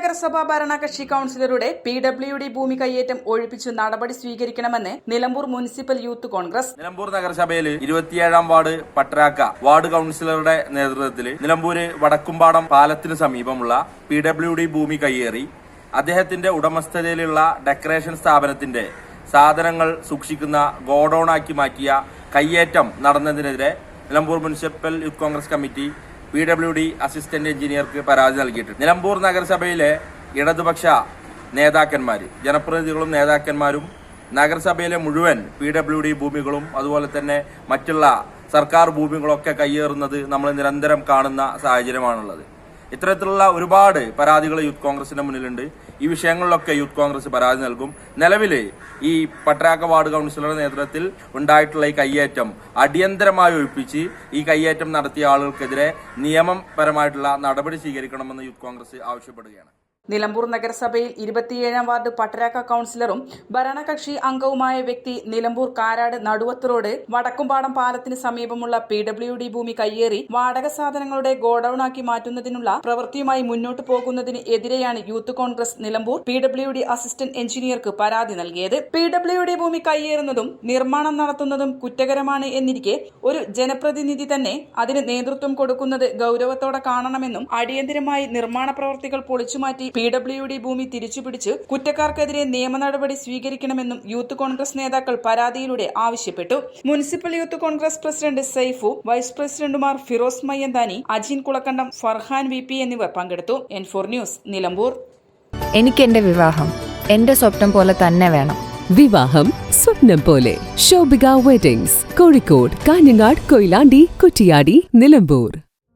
നഗരസഭാ ഭരണകക്ഷി കൌൺസിലറുടെ P W D ഭൂമി കയ്യേറ്റം ഒഴിപ്പിച്ചു നടപടി സ്വീകരിക്കണമെന്ന് നിലമ്പൂർ മുനിസിപ്പൽ യൂത്ത് കോൺഗ്രസ്. നിലമ്പൂർ നഗരസഭയിൽ ഇരുപത്തിയേഴാം വാർഡ് പട്രാക്ക വാർഡ് കൌൺസിലറുടെ നേതൃത്വത്തിൽ നിലമ്പൂര് വടക്കുംപാടം പാലത്തിന് സമീപമുള്ള പി ഡബ്ല്യു ഡി ഭൂമി കയ്യേറി അദ്ദേഹത്തിന്റെ ഉടമസ്ഥതയിലുള്ള ഡെക്കറേഷൻ സ്ഥാപനത്തിന്റെ സാധനങ്ങൾ സൂക്ഷിക്കുന്ന ഗോഡൌണാക്കി മാറ്റിയ കയ്യേറ്റം നടന്നതിനെതിരെ Nilambur municipal youth Congress committee P W D assistant എഞ്ചിനീയർക്ക് പരാതി നൽകിയിട്ടുണ്ട്. നിലമ്പൂർ നഗരസഭയിലെ ഇടതുപക്ഷ നേതാക്കന്മാർ ജനപ്രതിനിധികളും നേതാക്കന്മാരും നഗരസഭയിലെ മുഴുവൻ പി ഡബ്ല്യു ഡി ഭൂമികളും അതുപോലെ തന്നെ മറ്റുള്ള സർക്കാർ ഭൂമികളൊക്കെ കയ്യേറുന്നത് നമ്മൾ നിരന്തരം കാണുന്ന സാഹചര്യമാണുള്ളത്. ഇത്തരത്തിലുള്ള ഒരുപാട് പരാതികൾ യൂത്ത് കോൺഗ്രസിന്റെ മുന്നിലുണ്ട്. ഈ വിഷയങ്ങളിലൊക്കെ യൂത്ത് കോൺഗ്രസ് പരാതി നൽകും. നിലവിൽ ഈ പട്രാക്ക വാർഡ് കൗൺസിലറുടെ നേതൃത്വത്തിൽ ഉണ്ടായിട്ടുള്ള ഈ കയ്യേറ്റം അടിയന്തരമായി ഒഴിപ്പിച്ച് ഈ കയ്യേറ്റം നടത്തിയ ആളുകൾക്കെതിരെ നിയമപരമായിട്ടുള്ള നടപടി സ്വീകരിക്കണമെന്ന് യൂത്ത് കോൺഗ്രസ് ആവശ്യപ്പെടുകയാണ്. നിലമ്പൂർ നഗരസഭയിൽ ഇരുപത്തിയേഴാം വാർഡ് പട്ടരാക്ക കൌൺസിലറും ഭരണകക്ഷി അംഗവുമായ വ്യക്തി നിലമ്പൂർ കാരാട് നടുവത്ത് വടക്കുംപാടം പാലത്തിന് സമീപമുള്ള പി ഡബ്ല്യു ഡി ഭൂമി കയ്യേറി വാടക സാധനങ്ങളുടെ ഗോഡൌണാക്കി മാറ്റുന്നതിനുള്ള പ്രവൃത്തിയുമായി മുന്നോട്ടു പോകുന്നതിന് എതിരെയാണ് youth Congress Nilambur P W D assistant എഞ്ചിനീയർക്ക് പരാതി നൽകിയത്. പി ഡബ്ല്യു ഡി ഭൂമി കയ്യേറുന്നതും നിർമ്മാണം നടത്തുന്നതും കുറ്റകരമാണ് എന്നിരിക്കെ ഒരു ജനപ്രതിനിധി തന്നെ അതിന് നേതൃത്വം കൊടുക്കുന്നത് ഗൌരവത്തോടെ കാണണമെന്നും അടിയന്തരമായി നിർമ്മാണ പ്രവൃത്തികൾ പൊളിച്ചുമാറ്റി പി ഡബ്ല്യു ഡി ഭൂമി തിരിച്ചുപിടിച്ച് കുറ്റക്കാർക്കെതിരെ നിയമ നടപടി സ്വീകരിക്കണമെന്നും യൂത്ത് കോൺഗ്രസ് നേതാക്കൾ പരാതിയിലൂടെ ആവശ്യപ്പെട്ടു. Municipal youth Congress president Saifu vice പ്രസിഡന്റുമാർ ഫിറോസ് മയ്യന്താനി അജീൻ കുളക്കണ്ടം ഫർഹാൻ വി പി എന്നിവർ പങ്കെടുത്തു. N four news Nilambur. എനിക്ക് എന്റെ വിവാഹം എന്റെ സ്വപ്നം പോലെ തന്നെ വേണം. വിവാഹം സ്വപ്നം പോലെ. ശോഭിക വെഡിങ്സ് കോഴിക്കോട് കാഞ്ഞങ്ങാട് കൊയിലാണ്ടി കുറ്റിയാടി നിലമ്പൂർ.